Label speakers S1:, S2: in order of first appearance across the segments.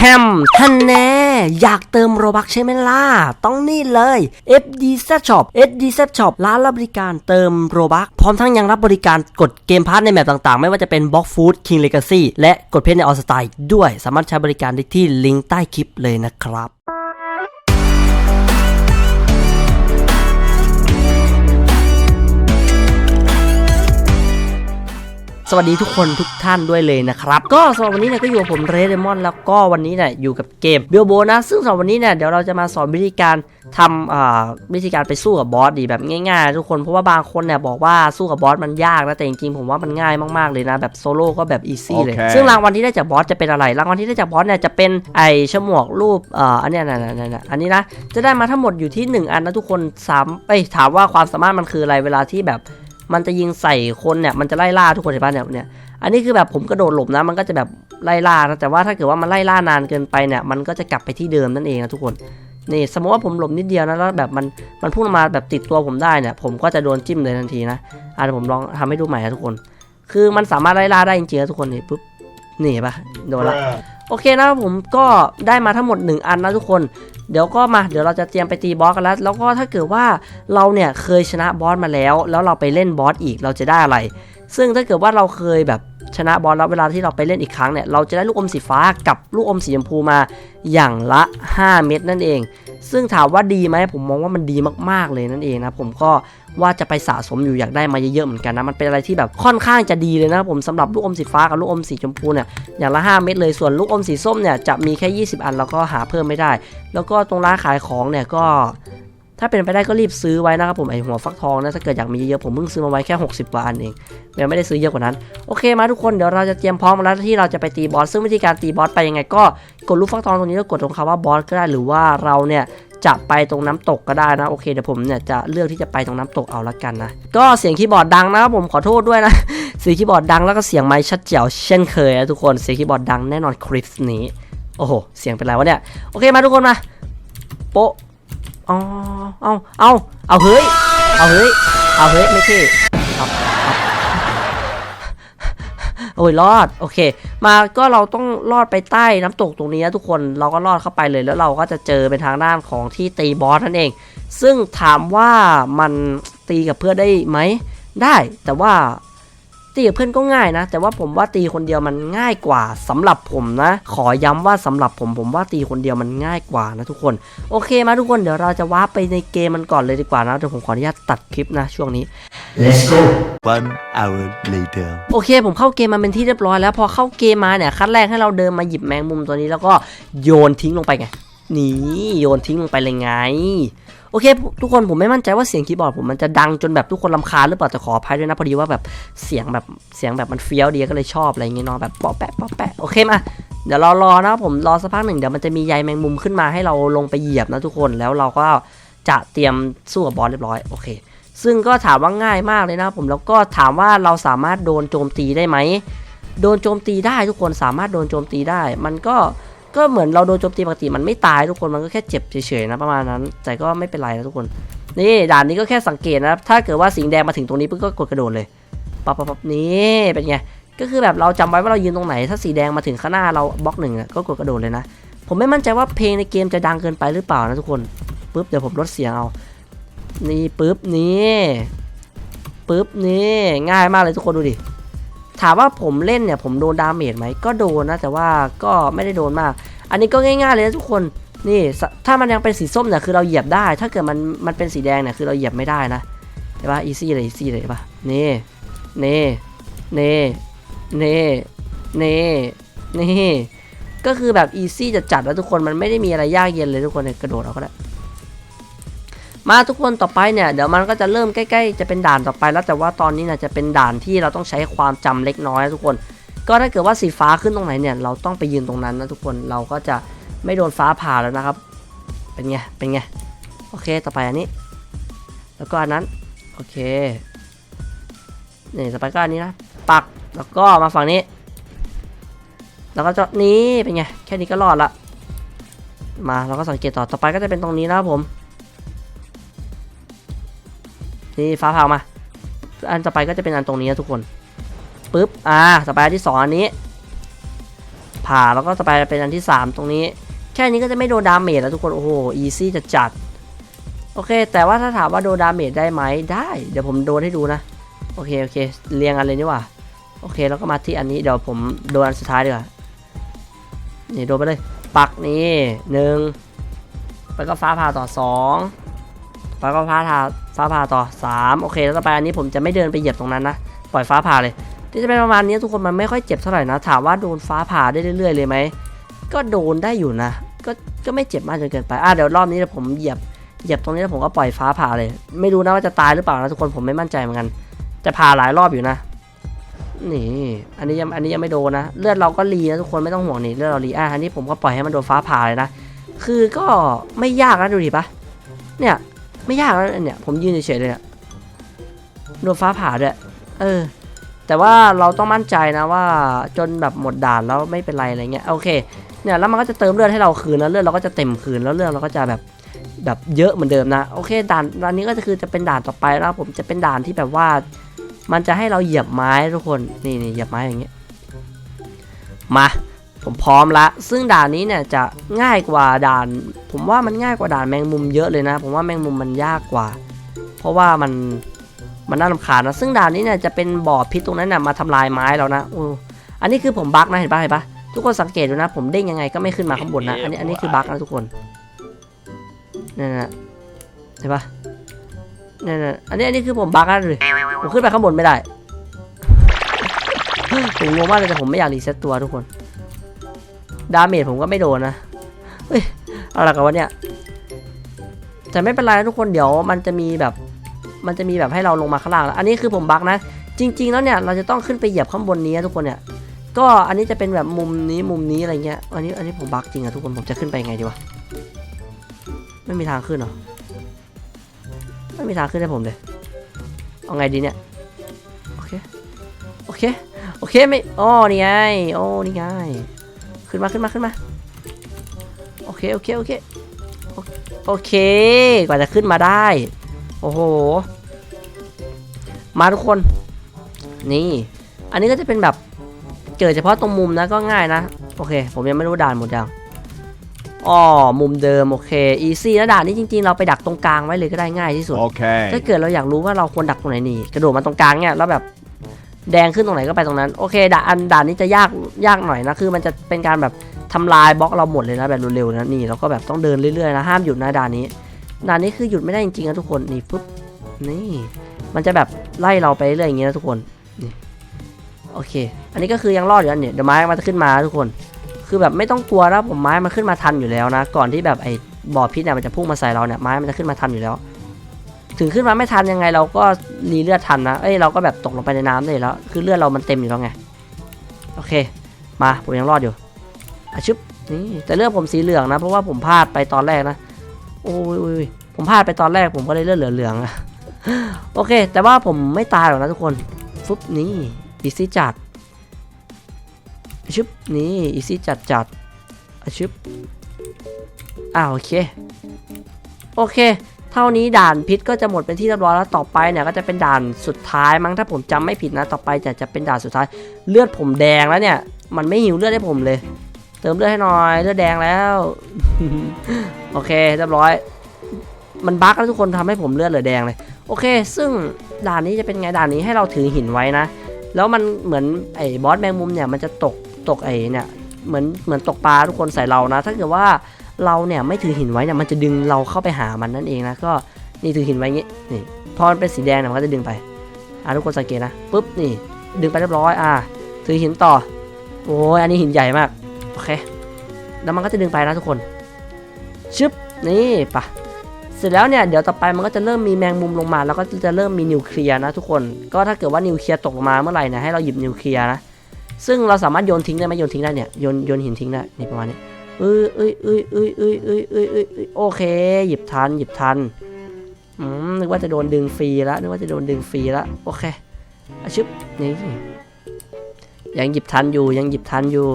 S1: แฮมท่านแน่ อยากเติมโรบักใช่ไหมล่ะ ต้องนี่เลย FD z Shop FD z Shop ร้านรับบริการเติมโรบักพร้อมทั้งยังรับบริการกดเกมพาร์ทในแมปต่างๆ ไม่ว่าจะเป็น Box Food King Legacy และกดเพชรในออสไตล์ด้วยสามารถใช้บริการได้ที่ลิงก์ใต้คลิปเลยนะครับ สวัสดีทุกคนทุกท่านด้วยเลยนะครับก็สำหรับวันนี้เนี่ยก็อยู่กับผมเรเดมอนแล้วก็วันนี้เนี่ยอยู่กับเกมเบลโบนะ ซึ่งสำหรับวันนี้เนี่ยเดี๋ยวเราจะมาสอนวิธีการทำอ่าวิธีการไปสู้กับบอสดีแบบง่ายๆ ทุกคนเพราะว่าบางคนเนี่ยบอกว่าสู้กับบอสมันยากนะแต่จริงๆผมว่ามันง่ายมากๆเลยนะแบบโซโล่ก็แบบอีซี่เลย
S2: โอเค
S1: ซึ่งรางวัลที่ได้จากบอสจะเป็นอะไรรางวัลที่ได้จากบอสเนี่ยจะเป็นไอฉมวกรูปเอ่ออันเนี้ยนะนะนะนะอันนี้นะจะได้มาทั้งหมดอยู่ที่หนึ่งอันนะทุกคนสามเอ้ยถามว่าความสามารถมันคืออะไรเวลาที่แบบ มันจะยิงใส่คนเนี่ยมันจะไล่ล่าทุกคนเห็นป่ะเนี่ยเนี่ย อันนี้คือแบบผมกระโดดหลบนะ มันก็จะแบบไล่ล่านะแต่ว่าถ้าเกิดว่ามันไล่ล่านานเกินไปเนี่ย มันก็จะกลับไปที่เดิมนั่นเองนะทุกคนนี่สมมติว่าผมหลบนิดเดียวนะแล้วแบบมันมันพุ่งมาแบบติดตัวผมได้เนี่ย ผมก็จะโดนจิ้มเลยทันทีนะอะเดี๋ยวผมลองทำให้ดูใหม่นะทุกคน คือมันสามารถไล่ล่าได้จริงๆนะทุกคนนี่ปุ๊บนี่เห็นปะโดนละ โอเคนะครับผมก็ได้มาทั้งหมด 1 อันนะทุกคน เดี๋ยวก็มาเดี๋ยวเราจะเตรียมไปตีบอสกันแล้ว แล้วก็ถ้าเกิดว่าเราเนี่ยเคยชนะบอสมาแล้ว แล้วเราไปเล่นบอสอีกเราจะได้อะไร ซึ่งถ้าเกิดว่าเราเคยแบบ ชนะบอสแล้วเวลาที่เราไปเล่นอีกครั้งเนี่ยเราจะได้ลูกอมสีฟ้ากับลูกอมสีชมพูมาอย่างละ 5 เม็ดนั่นเอง ซึ่งถามว่าดีไหมผมมองว่ามันดีมากๆเลยนั่นเองนะผมก็ว่าจะไปสะสมอยู่อยากได้มาเยอะๆเหมือนกันนะมันเป็นอะไรที่แบบค่อนข้างจะดีเลยนะผมสำหรับลูกอมสีฟ้ากับลูกอมสีชมพูเนี่ยอย่างละ 5 เม็ดเลยส่วนลูกอมสีส้มเนี่ยจะมีแค่ 20 อันแล้วก็หาเพิ่มไม่ได้ แล้วก็ตรงร้านขายของเนี่ยก็ ถ้าเป็นไปได้ก็รีบซื้อไว้นะครับผมไอหัวฟักทองนะถ้าเกิดอยากมีเยอะๆผมเพิ่งซื้อมาไว้แค่ 60กว่าอันเองยังไม่ได้ซื้อเยอะกว่านั้นโอเคมาทุกคนเดี๋ยวเราจะเตรียมพร้อมแล้วที่เราจะไปตีบอสซึ่งวิธีการตีบอสไปยังไง ก็กดลูกฟักทองตรงนี้แล้วกดตรงคำว่าบอสก็ได้หรือว่าเราเนี่ยจะไปตรงน้ำตกก็ได้นะโอเคเดี๋ยวผมเนี่ยจะเลือกที่จะไปตรงน้ำตกเอาละกันนะก็เสียงคีย์บอร์ดดังนะครับผมขอโทษด้วยนะเสียงคีย์บอร์ดดังแล้วก็เสียงไม้ชัดเจ๋วเช่นเคยนะทุกคนเสียงคีย์บอร์ดดังแน่นอนคลิปนี้โอ้โหเสียงเป็นไรวะเนี่ยโอเคมาทุกคนมาโปะ อ๋อเอาเอาเอาเฮ้ย เอาเฮ้ย เอาเฮ้ย ไม่ใช่เอาเอาโอ้ยรอด โอเค มาก็เราต้องลอดไปใต้น้ำตกตรงนี้นะทุกคนเราก็ลอดเข้าไปเลยแล้วเราก็จะเจอเป็นทางด้านของที่ตีบอสนั่นเอง ซึ่งถามว่ามันตีกับเพื่อนได้ไหม ได้แต่ว่า ตีกับเพื่อนก็ง่ายนะ แต่ว่าผมว่าตีคนเดียวมันง่ายกว่าสำหรับผมนะ ขอย้ำว่าสำหรับผมผมว่าตีคนเดียวมันง่ายกว่านะทุกคน โอเคมาทุกคนเดี๋ยวเราจะว้าร์ปไปในเกมมันก่อนเลยดีกว่านะเดี๋ยวผมขออนุญาตตัดคลิปนะช่วงนี้ let's go
S2: One hour later.
S1: โอเค ผมเข้าเกมมาเป็นที่เรียบร้อยแล้วพอเข้าเกมมาเนี่ยขั้นแรกให้เราเดินมาหยิบแมงมุมตัวนี้แล้วก็โยนทิ้งลงไปไงนี่โยนทิ้งลงไปเลยไง โอเค ทุกคนผมไม่มั่นใจว่าเสียงคีย์บอร์ดผมมันจะดังจนแบบทุกคนรำคาญหรือเปล่าแต่ขออภัยด้วยนะพอดีว่าแบบเสียงแบบเสียงแบบมันเฟี้ยวดีก็เลยชอบอะไรเงี้ยเนาะแบบปอแปะปอแปะโอเคมาเดี๋ยวรารอนะผมรอสักพักหนึ่งเดี๋ยวมันจะมีใยแมงมุมขึ้นมาให้เราลงไปเหยียบนะทุกคนแล้วเราก็จะเตรียมสู้กับบอสเรียบร้อยโอเค ซึ่งก็ถามว่าง่ายมากเลยนะผมแล้วก็ถามว่าเราสามารถโดนโจมตีได้ไหมโดนโจมตีได้ทุกคนสามารถโดนโจมตีได้ มันก็ ก็เหมือนเราโดนโจมตีปกติมันไม่ตายทุกคนมันก็แค่เจ็บเฉยๆนะประมาณนั้น แต่ก็ไม่เป็นไรนะทุกคน นี่ด่านนี้ก็แค่สังเกตนะครับถ้าเกิดว่าสีแดงมาถึงตรงนี้ปุ๊บก็กดกระโดดเลยปั๊บปั๊บปั๊บนี่เป็นไงก็คือแบบเราจำไว้ว่าเรายืนตรงไหน ถ้าสีแดงมาถึงข้างหน้าเราบล็อกหนึ่งก็กดกระโดดเลยนะ ผมไม่มั่นใจว่าเพลงในเกมจะดังเกินไปหรือเปล่านะทุกคนปุ๊บเดี๋ยวผมลดเสียงเอา นี่ปุ๊บนี่ปุ๊บนี่ง่ายมากเลยทุกคนดูดิ ถามว่าผมเล่นเนี่ยผมโดนดาเมจไหมก็โดนนะแต่ว่าก็ไม่ได้โดนมาก อันนี้ก็ง่ายๆเลยนะทุกคนนี่ถ้ามันยังเป็นสีส้มเนี่ยคือเราเหยียบได้ ถ้าเกิดมันมันเป็นสีแดงเนี่ยคือเราเหยียบไม่ได้นะเห็นปะอีซี่เลยอีซี่เลยปะนี่นี่นี่นี่นี่นี่ก็คือแบบอีซี่จะจัดแล้วทุกคนมันไม่ได้มีอะไรยากเย็นเลยทุกคนเนี่ยกระโดดเอาก็ได้ มาทุกคนต่อไปเนี่ยเดี๋ยวมันก็จะเริ่มใกล้ๆจะเป็นด่านต่อไปแล้วแต่ว่าตอนนี้เนี่ยจะเป็นด่านที่เราต้องใช้ความจำเล็กน้อยทุกคน ก็ถ้าเกิดว่าสีฟ้าขึ้นตรงไหนเนี่ยเราต้องไปยืนตรงนั้นนะทุกคนเราก็จะไม่โดนฟ้าผ่าแล้วนะครับ เป็นไงเป็นไงโอเคต่อไปอันนี้ แล้วก็อันนั้นโอเคนี่ต่อไปก็อันนี้นะปักแล้วก็มาฝั่งนี้ แล้วก็จะนี้เป็นไงแค่นี้ก็รอดละมาเราก็สังเกตต่อต่อไปก็จะเป็นตรงนี้นะครับผม นี่ฟ้าผ่ามา อันต่อไปก็จะเป็นอันตรงนี้นะทุกคนปึ๊บอ่าต่อไปอันที่สองอันนี้ ผ่าแล้วก็ต่อไปเป็นอันที่สามตรงนี้ แค่นี้ก็จะไม่โดนดาเมจแล้วทุกคนโอ้โหอีซี่จะจัดโอเค แต่ว่าถ้าถามว่าโดนดาเมจได้ไหมได้ เดี๋ยวผมโดนให้ดูนะ โอเค โอเค เรียงกันเลยนี่ว่า โอเค แล้วก็มาที่อันนี้ เดี๋ยวผมโดนอันสุดท้ายดีกว่า นี่โดนไปเลย ปักนี่หนึ่งแล้วก็ฟ้าผ่าต่อสองแล้วก็ฟ้าผ่า ฟ้าผ่าต่อสามโอเค แล้วต่อไปอันนี้ผมจะไม่เดินไปเหยียบตรงนั้นนะ ปล่อยฟ้าผ่าเลย ที่จะเป็นประมาณนี้ทุกคนมันไม่ค่อยเจ็บเท่าไหร่นะ ถามว่าโดนฟ้าผ่าได้เรื่อยๆ เลยไหม ก็โดนได้อยู่นะ ก็ ก็ไม่เจ็บมากจนเกินไป อะเดี๋ยวรอบนี้ผมเหยียบ เหยียบตรงนี้แล้วผมก็ปล่อยฟ้าผ่าเลย ไม่รู้นะว่าจะตายหรือเปล่านะทุกคน ผมไม่มั่นใจเหมือนกันจะผ่าหลายรอบอยู่นะ นี่ อันนี้ยัง อันนี้ยังไม่โดนนะ เลือดเราก็รีนะทุกคนไม่ต้องห่วงนี่ เลือดเรารีอะอันนี้ผมก็ปล่อยให้มันโดนฟ้าผ่าเลยนะ คือก็ไม่ยากนะดูดิปะเนี่ย ไม่ยากนะเนี่ย ผมยืนเฉยๆเลยอะโดนฟ้าผ่าด้วยเออ แต่ว่าเราต้องมั่นใจนะว่าจนแบบหมดด่านแล้วไม่เป็นไรอะไรเงี้ยโอเคเนี่ยแล้วมันก็จะเติมเลือดให้เราคืนแล้วเลือดเราก็จะเต็มคืนแล้วเลือดเราก็จะแบบแบบเยอะเหมือนเดิมนะโอเคด่านด่านนี้ก็จะคือจะเป็นด่านต่อไปแล้วผมจะเป็นด่านที่แบบว่า มันจะให้เราเหยียบไม้ทุกคนนี่นี่เหยียบไม้อย่างเงี้ยมา ผมพร้อมละ ซึ่งด่านนี้เนี่ยจะง่ายกว่าด่าน ผมว่ามันง่ายกว่าด่านแมงมุมเยอะเลยนะ ผมว่าแมงมุมมันยากกว่า เพราะว่ามันมันน่ารำคาญนะ ซึ่งด่านนี้เนี่ยจะเป็นบ่อพิษตรงนั้นน่ะมาทำลายไม้เรานะอู้อันนี้คือผมบั๊กนะเห็นปะเห็นปะทุกคนสังเกตดูนะ ผมเด้งยังไงก็ไม่ขึ้นมาข้างบนนะ อันนี้อันนี้คือบั๊กนะทุกคนนั่นนะเห็นปะนั่นนะอันนี้อันนี้คือผมบั๊กนะเลยผมขึ้นไปข้างบนไม่ได้ผมงงมากเลยแต่ผมไม่อยากรีเซ็ตตัวทุกคน ดาเมจผมก็ไม่โดนนะเฮ้ยเอาละกันวะเนี่ยแต่ไม่เป็นไรนะทุกคนเดี๋ยวมันจะมีแบบ มันจะมีแบบให้เราลงมาข้างล่างแล้วอันนี้คือผมบักนะ จริง ๆ แล้วเนี่ยเราจะต้องขึ้นไปเหยียบข้างบนนี้ทุกคนเนี่ย ก็อันนี้จะเป็นแบบมุมนี้มุมนี้อะไรเงี้ย อันนี้อันนี้ผมบักจริงอะทุกคนผมจะขึ้นไปยังไงดีวะ ไม่มีทางขึ้นหรอ ไม่มีทางขึ้นให้ผมเลย เอาไงดีเนี่ย โอเค โอเค โอเคไม่อ๋อนี่ไง โอ้นี่ไง ขึ้นมาขึ้นมาขึ้นมา โอเคโอเคโอเคโอโอเค กว่าจะขึ้นมาได้ โอ้โห มาทุกคน นี่ อันนี้ก็จะเป็นแบบเกิดเฉพาะตรงมุมนะก็ง่ายนะ โอเค ผมยังไม่รู้ด่านหมดยังอ๋อมุมเดิมโอเคอีซี่แล้วด่านนี้จริงๆ เราไปดักตรงกลางไว้เลยก็ได้ง่ายที่สุด
S2: Okay.
S1: ถ้าเกิดเราอยากรู้ว่าเราควรดักตรงไหนนี่ กระโดดมาตรงกลางเนี่ยแล้วแบบ แดงขึ้นตรงไหนก็ไปตรงนั้น โอเคด่านอันด่านนี้จะยากยากหน่อยนะ คือมันจะเป็นการแบบทำลายบล็อกเราหมดเลยนะแบบเร็วๆนะนี่เราก็แบบต้องเดินเรื่อยๆนะห้ามหยุดนะด่านนี้ ด่านนี้คือหยุดไม่ได้จริงๆนะทุกคนนี่ปุ๊บนี่ มันจะแบบไล่เราไปเรื่อยอย่างเงี้ยนะทุกคนนี่โอเค อันนี้ก็คือยังรอดอยู่อันเนี่ยเดี๋ยวไม้มันจะขึ้นมาทุกคน คือแบบไม่ต้องกลัวนะผมไม้มันขึ้นมาทันอยู่แล้วนะ ก่อนที่แบบไอ้บ่อพิษเนี่ยมันจะพุ่งมาใส่เราเนี่ยไม้มันจะขึ้นมาทันอยู่แล้ว ถึงขึ้นมาไม่ทันยังไงเราก็รีเลือดทันนะ เอ้ยเราก็แบบตกลงไปในน้ำได้อยู่แล้ว คือเลือดเรามันเต็มอยู่แล้วไง โอเค มาผมยังรอดอยู่อะชึบนี่แต่เลือดผมสีเหลืองนะ เพราะว่าผมพลาดไปตอนแรกนะ โอ้ยอยผมพลาดไปตอนแรกผมก็เลยเลือดเหลืองๆอะโอเค แต่ว่าผมไม่ตายหรอกนะทุกคน ฟุบนี่อีซี่จัดอชึบนี่อีซี่จัดจัดอะชึบอ่าวโอเค โอเค เท่านี้ด่านพิษก็จะหมดเป็นที่เรียบร้อยแล้วต่อไปเนี่ยก็จะเป็นด่านสุดท้ายมั้งถ้าผมจำไม่ผิดนะต่อไปจะจะเป็นด่านสุดท้ายเลือดผมแดงแล้วเนี่ย มันไม่หิวเลือดให้ผมเลย เติมเลือดให้หน่อยเลือดแดงแล้วโอเคเรียบร้อย มันบั๊กแล้วทุกคนทำให้ผมเลือดเหลือแดงเลย โอเค ซึ่งด่านนี้จะเป็นไงด่านนี้ให้เราถือหินไว้นะ แล้วมันเหมือนไอ้บอสแมงมุมเนี่ยมันจะตกตกไอ้เนี่ยเหมือนเหมือนตกปลาทุกคนใส่เรานะ ถ้าเกิดว่า เราเนี่ยไม่ถือหินไว้เนี่ยมันจะดึงเราเข้าไปหามันนั่นเองนะก็นี่ถือหินไว้อย่างงี้นี่พอมันเป็นสีแดงเนี่ยมันก็จะดึงไปอะทุกคนสังเกตนะปุ๊บนี่ดึงไปเรียบร้อยอะถือหินต่อโอ้ยอันนี้หินใหญ่มากโอเคแล้วมันก็จะดึงไปนะทุกคนชึบนี่ปะเสร็จแล้วเนี่ยเดี๋ยวต่อไปมันก็จะเริ่มมีแมงมุมลงมา แล้วก็จะเริ่มมีนิวเคลียร์นะทุกคนก็ถ้าเกิดว่านิวเคลียร์ตกลงมาเมื่อไหร่นี่ยให้เราหยิบนิวเคลียร์นะซึ่งเราสามารถโยนทิ้งได้ไหมโยนทิ้งได้เนี่ยโยนโยนหินทิ้งได้นี่ประมาณนี้ เอ้ยเอ้ยเอ้ยเอ้ยเอ้ยเอ้ยเอ้ยเอ้ยโอเค หยิบทัน หยิบทัน อืม นึกว่าจะโดนดึงฟรีแล้วนึกว่าจะโดนดึงฟรีแล้วโอเคอะชึบนี่ ยังหยิบทันอยู่ ยังหยิบทันอยู่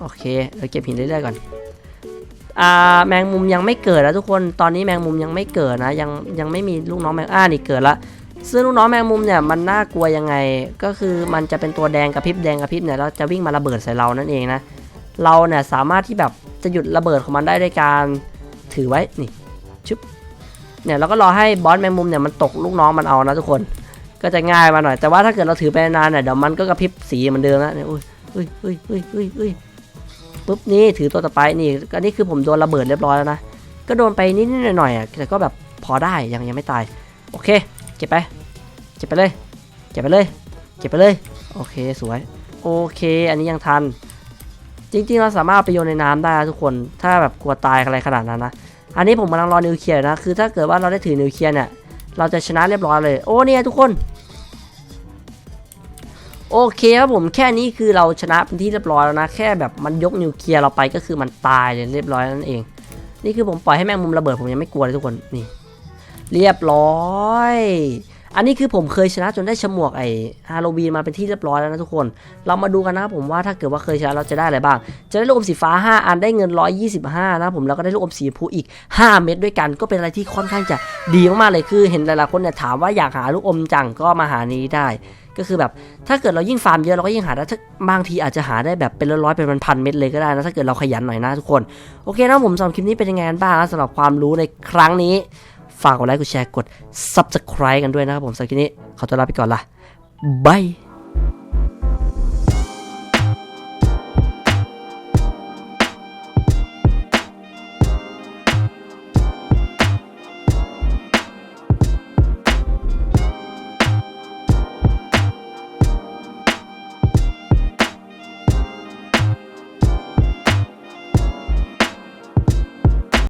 S1: โอเค เราเก็บหินเรื่อยๆก่อน อ่า แมงมุมยังไม่เกิดแล้วทุกคน ตอนนี้แมงมุมยังไม่เกิดนะ ยังยังไม่มีลูกน้องแมง อ่า นี่เกิดละซึ่งลูกน้องแมงมุมเนี่ยมันน่ากลัวยังไง ก็คือมันจะเป็นตัวแดงกระพริบแดงกระพริบเนี่ยแล้วจะวิ่งมาระเบิดใส่เรานั่นเองนะ เราเนี่ยสามารถที่แบบ จะหยุดระเบิดของมันได้ด้วยการถือไว้นี่ชึบเนี่ยเราก็รอให้บอสแมงมุมเนี่ยมันตกลูกน้องมันเอานะทุกคน ก็จะง่ายมาหน่อยแต่ว่าถ้าเกิดเราถือไปนานเนี่ยเดี๋ยวมันก็กระพริบสีเหมือนเดิมนะเนี่ยอุ้ยอุ้ยอุ้ยอุ้ยอุ้ยอุ้ยปุ๊บนี่ถือตัวต่อไปนี่อันนี้คือผมโดนระเบิดเรียบร้อยแล้วนะก็โดนไปนิดหน่อยอะแต่ก็แบบพอได้ยังยังไม่ตายโอเคเก็บไปเก็บไปเลยเก็บไปเลยเก็บไปเลยโอเคสวยโอเค อันนี้ยังทัน จริงๆเราสามารถเอาไปโยนในน้ำได้ทุกคน ถ้าแบบกลัวตายอะไรขนาดนั้นนะ อันนี้ผมกำลังรอนิวเคลียร์นะ คือถ้าเกิดว่าเราได้ถือนิวเคลียร์เนี่ย เราจะชนะเรียบร้อยเลย โอ้เนี่ยทุกคน โอเคครับผม แค่นี้คือเราชนะเป็นที่เรียบร้อยแล้วนะ แค่แบบมันยกนิวเคลียร์เราไปก็คือมันตายเลยเรียบร้อยนั่นเอง นี่คือผมปล่อยให้แมงมุมระเบิดผมยังไม่กลัวเลยทุกคน นี่ เรียบร้อย อันนี้คือผมเคยชนะจนได้ฉมวกไอ้ฮาโลวีนมาเป็นที่เรียบร้อยแล้วนะทุกคน เรามาดูกันนะครับผมว่าถ้าเกิดว่าเคยชนะเราจะได้อะไรบ้าง จะได้ลูกอมสีฟ้า 5 อันได้เงิน 125 นะครับผมแล้วก็ได้ลูกอมสีพูอีก 5 เม็ดด้วยกันก็เป็นอะไรที่ค่อนข้างจะดีมากๆเลยคือ เห็นหลายๆคนเนี่ยถามว่าอยากหาลูกอมจังก็มาหานี้ได้ ก็คือแบบถ้าเกิดเรายิ่งฟาร์มเยอะเราก็ยิ่งหาได้ถ้าบางทีอาจจะหาได้แบบเป็นร้อยๆเป็นพันๆเม็ดเลยก็ได้นะถ้าเกิดเราขยันหน่อยนะทุกคนโอเคนะผมสำหรับคลิปนี้เป็นยังไงกันบ้างสำหรับความรู้ในครั้งนี้ ฝากกดไลค์กดแชร์กด subscribe กันด้วยนะครับผมสำหรับคลิปนี้ขอตัวลาไปก่อนละบาย